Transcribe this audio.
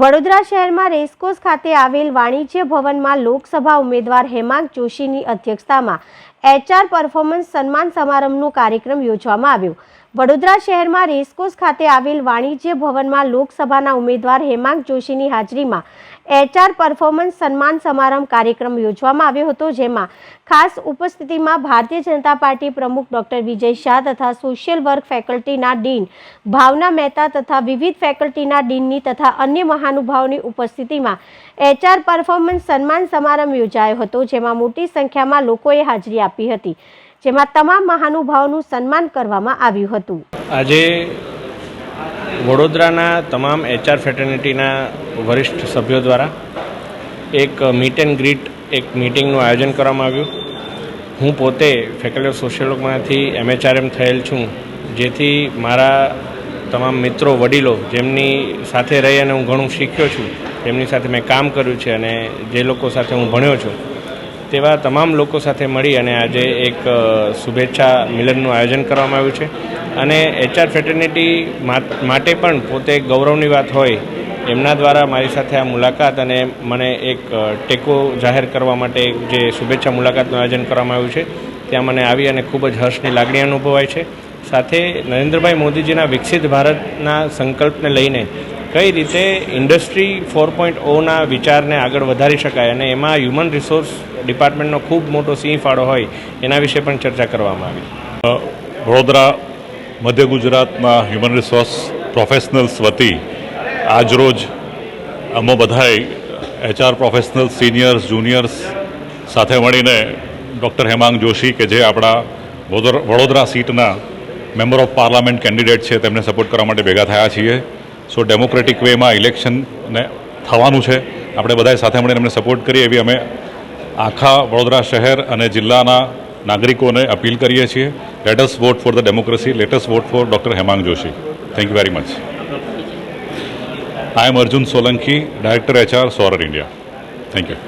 વડોદરા શહેરમાં રેસકોર્સ ખાતે આવેલ વાણિજ્ય ભવનમાં લોકસભા ઉમેદવાર હેમાંગ જોશીની અધ્યક્ષતામાં એચઆર પરફોર્મન્સ સન્માન સમારંભનો કાર્યક્રમ યોજવામાં આવ્યો. વડોદરા શહેરમાં રેસકોર્સ ખાતે આવેલ વાણિજ્ય ભવનમાં લોકસભાના ઉમેદવાર હેમાંગ જોશીની હાજરીમાં એચઆર પરફોર્મન્સ સન્માન સમારંભ કાર્યક્રમ યોજવામાં આવ્યો હતો, જેમાં ખાસ ઉપસ્થિતિમાં ભારતીય જનતા પાર્ટી પ્રમુખ ડોક્ટર વિજય શાહ તથા સોશિયલ વર્ક ફેકલ્ટીના ડીન ભાવના મહેતા તથા વિવિધ ફેકલ્ટીના ડીનની તથા અન્ય મહાનુભાવોની ઉપસ્થિતિમાં એચઆર પરફોર્મન્સ સન્માન સમારંભ યોજાયો હતો, જેમાં મોટી સંખ્યામાં લોકોએ હાજરી આપી હતી, જેમાં તમામ મહાનુભાવોનું સન્માન કરવામાં આવ્યું હતું. આજે વડોદરાના તમામ એચઆર ફેટર્નિટીના વરિષ્ઠ સભ્યો દ્વારા એક મીટ એન્ડ ગ્રીટ એક મિટિંગનું આયોજન કરવામાં આવ્યું. હું પોતે ફેકલ્ટી ઓફ સોશિયલ વર્કમાંથી એમએચઆરએમ થયેલ છું. જેથી મારા તમામ મિત્રો, વડીલો જેમની સાથે રહી અને હું ઘણું શીખ્યો છું, તેમની સાથે મેં કામ કર્યું છે અને જે લોકો સાથે હું ભણ્યો છું તેવા તમામ લોકો સાથે મળી અને આજે એક શુભેચ્છા મિલનનું આયોજન કરવામાં આવ્યું છે. અને એચઆર ફેટર્નિટી માટે પણ પોતે ગૌરવની વાત હોય એમના દ્વારા મારી સાથે આ મુલાકાત અને મને એક ટેકો જાહેર કરવા માટે જે શુભેચ્છા મુલાકાતનું આયોજન કરવામાં આવ્યું છે, ત્યાં મને આવી અને ખૂબ જ હર્ષની લાગણી અનુભવાય છે. સાથે નરેન્દ્રભાઈ મોદીજીના વિકસિત ભારતના સંકલ્પને લઈને કઈ રીતે ઇન્ડસ્ટ્રી ફોર પોઈન્ટ ઓના વિચારને આગળ વધારી શકાય અને એમાં હ્યુમન રિસોર્સ ડિપાર્ટમેન્ટનો ખૂબ મોટો સિંહ ફાળો હોય એના વિશે પણ ચર્ચા કરવામાં આવી. વડોદરા, મધ્ય ગુજરાતના હ્યુમન રિસોર્સ પ્રોફેશનલ્સ વતી આજરોજ અમે બધાએ એચઆર પ્રોફેશનલ્સ સિનિયર્સ જુનિયર્સ સાથે મળીને ડૉક્ટર હેમાંગ જોશી કે જે આપણા વડોદરા સીટના મેમ્બર ઓફ પાર્લામેન્ટ કેન્ડિડેટ છે, તેમને સપોર્ટ કરવા માટે ભેગા થયા છીએ. સો ડેમોક્રેટિક વેમાં ઇલેક્શનને થવાનું છે. આપણે બધાએ સાથે મળીને એમને સપોર્ટ કરીએ એવી અમે આખા વડોદરા શહેર અને જિલ્લાના નાગરિકોને અપીલ કરીએ છીએ. Let's vote for the democracy let's vote for doctor Hemang Joshi thank you very much I am Arjun Solanki director HR સોરર India thank you